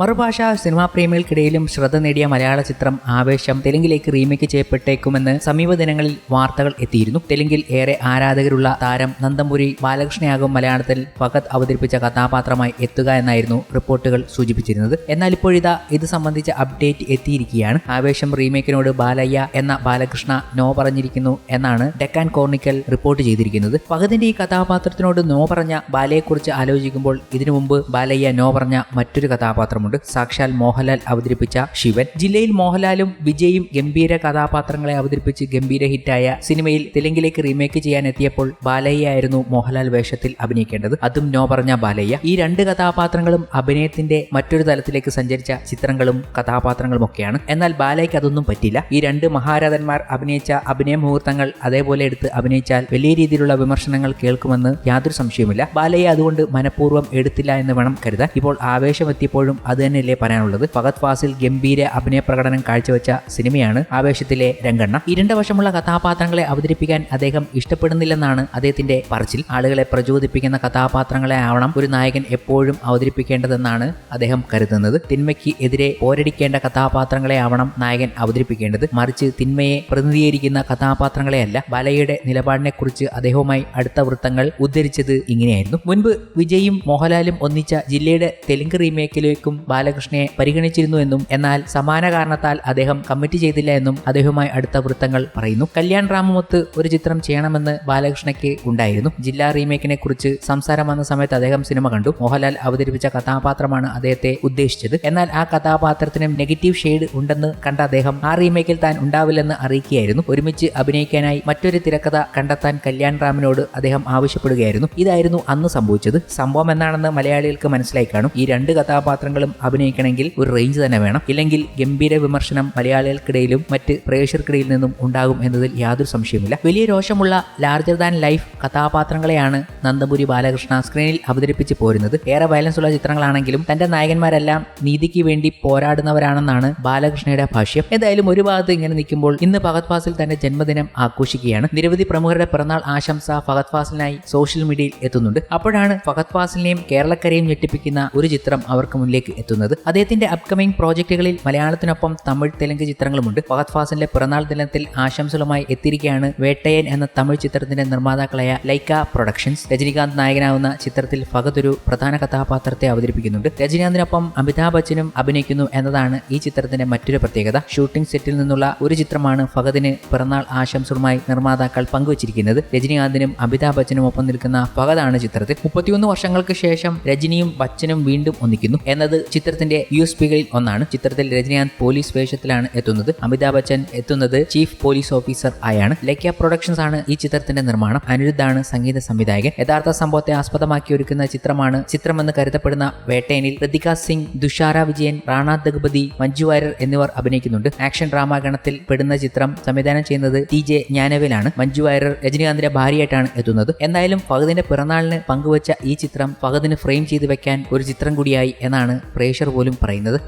മറുഭാഷ cinema പ്രേമികൾക്കിടയിലും ശ്രദ്ധ നേടിയ മലയാള ചിത്രം ആവേശം തെലുങ്കിലേക്ക് റീമേക്ക് ചെയ്യപ്പെട്ടേക്കുമെന്ന് സമീപ ദിനങ്ങളിൽ വാർത്തകൾ എത്തിയിരുന്നു. തെലുങ്കിൽ ഏറെ ആരാധകരുള്ള താരം നന്ദമുരി ബാലകൃഷ്ണയാകും മലയാളത്തിൽ ഫഹദ് അവതരിപ്പിച്ച കഥാപാത്രമായി എത്തുക എന്നായിരുന്നു റിപ്പോർട്ടുകൾ സൂചിപ്പിച്ചിരുന്നത്. എന്നാൽ ഇപ്പോഴിതാ ഇത് സംബന്ധിച്ച അപ്ഡേറ്റ് എത്തിയിരിക്കുകയാണ്. ആവേശം റീമേക്കിനോട് ബാലയ്യ എന്ന ബാലകൃഷ്ണ നോ പറഞ്ഞിരിക്കുന്നു എന്നാണ് ഡെക്കാൻ കോർണിക്കൽ റിപ്പോർട്ട് ചെയ്തിരിക്കുന്നത്. ഫഹദിന്റെ ഈ കഥാപാത്രത്തിനോട് നോ പറഞ്ഞ ബാലയെക്കുറിച്ച് ആലോചിക്കുമ്പോൾ ഇതിനു മുമ്പ് ബാലയ്യ നോ പറഞ്ഞ മറ്റൊരു കഥാപാത്രമുണ്ട്. സാക്ഷാൽ മോഹൻലാൽ അവതരിപ്പിച്ച ശിവൻ. ജില്ലയിൽ മോഹൻലാലും വിജയും ഗംഭീര കഥാപാത്രങ്ങളെ അവതരിപ്പിച്ച് ഗംഭീര ഹിറ്റായ സിനിമയിൽ തെലുങ്കിലേക്ക് റീമേക്ക് ചെയ്യാൻ എത്തിയപ്പോൾ ബാലയ്യ ആയിരുന്നു മോഹൻലാൽ വേഷത്തിൽ അഭിനയിക്കേണ്ടത്. അതും നോ പറഞ്ഞ ബാലയ്യ. ഈ രണ്ട് കഥാപാത്രങ്ങളും അഭിനയത്തിന്റെ മറ്റൊരു തലത്തിലേക്ക് സഞ്ചരിച്ച ചിത്രങ്ങളും കഥാപാത്രങ്ങളും ഒക്കെയാണ്. എന്നാൽ ബാലയ്ക്ക് അതൊന്നും പറ്റില്ല. ഈ രണ്ട് മഹാരഥന്മാർ അഭിനയിച്ച അഭിനയ മുഹൂർത്തങ്ങൾ അതേപോലെ എടുത്ത് അഭിനയിച്ചാൽ വലിയ രീതിയിലുള്ള വിമർശനങ്ങൾ കേൾക്കുമെന്ന് യാതൊരു സംശയവുമില്ല. ബാലയ്യ അതുകൊണ്ട് മനഃപൂർവം എടുത്തില്ല എന്ന് വേണം കരുതാൻ. ഇപ്പോൾ ആവേശം എത്തിയപ്പോഴും അത് തന്നെയല്ലേ പറയാനുള്ളത്. ഫഗത് ഫാസിൽ ഗംഭീര അഭിനയ പ്രകടനം കാഴ്ചവെച്ച സിനിമയാണ് ആവേശത്തിലെ രംഗണ്ണ. ഇരുണ്ട വശമുള്ള കഥാപാത്രങ്ങളെ അവതരിപ്പിക്കാൻ അദ്ദേഹം ഇഷ്ടപ്പെടുന്നില്ലെന്നാണ് അദ്ദേഹത്തിന്റെ പറച്ചിൽ. ആളുകളെ പ്രചോദിപ്പിക്കുന്ന കഥാപാത്രങ്ങളെ ആവണം ഒരു നായകൻ എപ്പോഴും അവതരിപ്പിക്കേണ്ടതെന്നാണ് അദ്ദേഹം കരുതുന്നത്. തിന്മയ്ക്ക് എതിരെ പോരടിക്കേണ്ട കഥാപാത്രങ്ങളെ ആവണം നായകൻ അവതരിപ്പിക്കേണ്ടത്. മറിച്ച് തിന്മയെ പ്രതിനിധീകരിക്കുന്ന കഥാപാത്രങ്ങളെയല്ല നിലപാടിനെ നിലപാടിനെക്കുറിച്ച് അദ്ദേഹവുമായി അടുത്ത വൃത്തങ്ങൾ ഉദ്ധരിച്ചത് ഇങ്ങനെയായിരുന്നു. മുൻപ് വിജയും മോഹൻലാലും ഒന്നിച്ച ജില്ലയുടെ തെലുങ്ക് റീമേക്കിലേക്കും ബാലകൃഷ്ണയെ പരിഗണിച്ചിരുന്നു എന്നും എന്നാൽ സമാന കാരണത്താൽ അദ്ദേഹം കമ്മിറ്റ് ചെയ്തില്ല എന്നും അദ്ദേഹവുമായി അടുത്ത വൃത്തങ്ങൾ പറയുന്നു. കല്യാൺ റാമുമൊത്ത് ഒരു ചിത്രം ചെയ്യണമെന്ന് ബാലകൃഷ്ണയ്ക്ക് ഉണ്ടായിരുന്നു. ജില്ലാ റീമേക്കിനെ കുറിച്ച് സംസാരം വന്ന സമയത്ത് അദ്ദേഹം സിനിമ കണ്ടു. മോഹൻലാൽ അവതരിപ്പിച്ച കഥാപാത്രമാണ് അദ്ദേഹത്തെ ഉദ്ദേശിച്ചത്. എന്നാൽ ആ കഥാപാത്രത്തിന് നെഗറ്റീവ് ഷെയ്ഡ് ഉണ്ടെന്ന് കണ്ട അദ്ദേഹം ആ റീമേക്കിൽ താൻ ഉണ്ടാവില്ലെന്ന് അറിയിക്കുകയായിരുന്നു. ഒരുമിച്ച് അഭിനയിക്കാനായി മറ്റൊരു തിരക്കഥ കണ്ടെത്താൻ കല്യാൺ റാമിനോട് അദ്ദേഹം ആവശ്യപ്പെടുകയായിരുന്നു. ഇതായിരുന്നു അന്ന് സംഭവിച്ചത്. സംഭവം എന്താണെന്ന് മലയാളികൾക്ക് മനസ്സിലായി കാണും. ഈ രണ്ട് കഥാപാത്രങ്ങളും അഭിനയിക്കണമെങ്കിൽ ഒരു റേഞ്ച് തന്നെ വേണം. ഇല്ലെങ്കിൽ ഗംഭീര വിമർശനം മലയാളികൾക്കിടയിലും മറ്റ് പ്രേക്ഷകർക്കിടയിൽ നിന്നും ഉണ്ടാകും എന്നതിൽ യാതൊരു സംശയവുമില്ല. വലിയ രോഷമുള്ള ലാർജർ ദാൻ ലൈഫ് കഥാപാത്രങ്ങളെയാണ് നന്ദപുരി ബാലകൃഷ്ണ സ്ക്രീനിൽ അവതരിപ്പിച്ച് പോരുന്നത്. ഏറെ വയലൻസ് ഉള്ള ചിത്രങ്ങളാണെങ്കിലും തന്റെ നായകന്മാരെല്ലാം നീതിക്ക് വേണ്ടി പോരാടുന്നവരാണെന്നാണ് ബാലകൃഷ്ണയുടെ ഭാഷ്യം. എന്തായാലും ഒരു ഭാഗത്ത് ഇങ്ങനെ നിൽക്കുമ്പോൾ ഇന്ന് ഫഹദ് ഫാസിൽ തന്റെ ജന്മദിനം ആഘോഷിക്കുകയാണ്. നിരവധി പ്രമുഖരുടെ പിറന്നാൾ ആശംസ ഫഹദ് ഫാസിലിനായി സോഷ്യൽ മീഡിയയിൽ എത്തുന്നുണ്ട്. അപ്പോഴാണ് ഫഹദ് ഫാസിലിനെയും കേരളക്കരയും ഞെട്ടിപ്പിക്കുന്ന ഒരു ചിത്രം അവർക്ക് മുന്നിലേക്ക് എത്തുന്നത്. അദ്ദേഹത്തിന്റെ അപ്കമിംഗ് പ്രോജക്റ്റുകളിൽ മലയാളത്തിനൊപ്പം തമിഴ് തെലുങ്ക് ചിത്രങ്ങളുമുണ്ട്. ഫഹദ് ഫാസിന്റെ പിറന്നാൾ ദിനത്തിൽ ആശംസകളുമായി എത്തിയിരിക്കുകയാണ് വേട്ടയൻ എന്ന തമിഴ് ചിത്രത്തിന്റെ നിർമ്മാതാക്കളായ ലൈക്ക പ്രൊഡക്ഷൻസ്. രജനികാന്ത് നായകനാവുന്ന ചിത്രത്തിൽ ഫഹദ് ഒരു പ്രധാന കഥാപാത്രത്തെ അവതരിപ്പിക്കുന്നുണ്ട്. രജനീകാന്തിനൊപ്പം അമിതാഭ് ബച്ചനും അഭിനയിക്കുന്നു എന്നതാണ് ഈ ചിത്രത്തിന്റെ മറ്റൊരു പ്രത്യേകത. ഷൂട്ടിംഗ് സെറ്റിൽ നിന്നുള്ള ഒരു ചിത്രമാണ് ഫഹദിന് പിറന്നാൾ ആശംസകളുമായി നിർമ്മാതാക്കൾ പങ്കുവച്ചിരിക്കുന്നത്. രജനീകാന്തിനും അമിതാഭ് ബച്ചനും ഒപ്പം നിൽക്കുന്ന ഫഹദാണ് ചിത്രത്തിൽ. മുപ്പത്തിയൊന്ന് വർഷങ്ങൾക്ക് ശേഷം രജനിയും ബച്ചനും വീണ്ടും ഒന്നിക്കുന്നു. എന്നത് ചിത്രത്തിന്റെ യു എസ് പികളിൽ ഒന്നാണ്. ചിത്രത്തിൽ രജനീകാന്ത് പോലീസ് വേഷത്തിലാണ് എത്തുന്നത്. അമിതാഭ് ബച്ചൻ എത്തുന്നത് ചീഫ് പോലീസ് ഓഫീസർ ആയാണ്. ലക്യ പ്രൊഡക്ഷൻസ് ആണ് ഈ ചിത്രത്തിന്റെ നിർമ്മാണം. അനിരുദ്ധാണ് സംഗീത സംവിധായകൻ. യഥാർത്ഥ സംഭവത്തെ ആസ്പദമാക്കി ഒരുക്കുന്ന ചിത്രമാണ് ചിത്രമെന്ന് കരുതപ്പെടുന്ന വേട്ടേനിൽ ഋതിക സിംഗ് ദുഷാര വിജയൻ റാണ ദഗ്പതി മഞ്ജു വാര്യർ എന്നിവർ അഭിനയിക്കുന്നുണ്ട്. ആക്ഷൻ ഡ്രാമ ഗണത്തിൽ പെടുന്ന ചിത്രം സംവിധാനം ചെയ്യുന്നത് ടി ജെ ജ്ഞാനവേലാണ്. മഞ്ജു വാര്യർ രജനീകാന്തിന്റെ ഭാര്യയായിട്ടാണ് എത്തുന്നത്. എന്തായാലും ഫഹദിന്റെ പിറന്നാളിന് പങ്കുവച്ച ഈ ചിത്രം ഫഹദിന് ഫ്രെയിം ചെയ്തു വെക്കാൻ ഒരു ചിത്രം കൂടിയായി എന്നാണ് പ്രേക്ഷകർ പോലും പറയുന്നത്.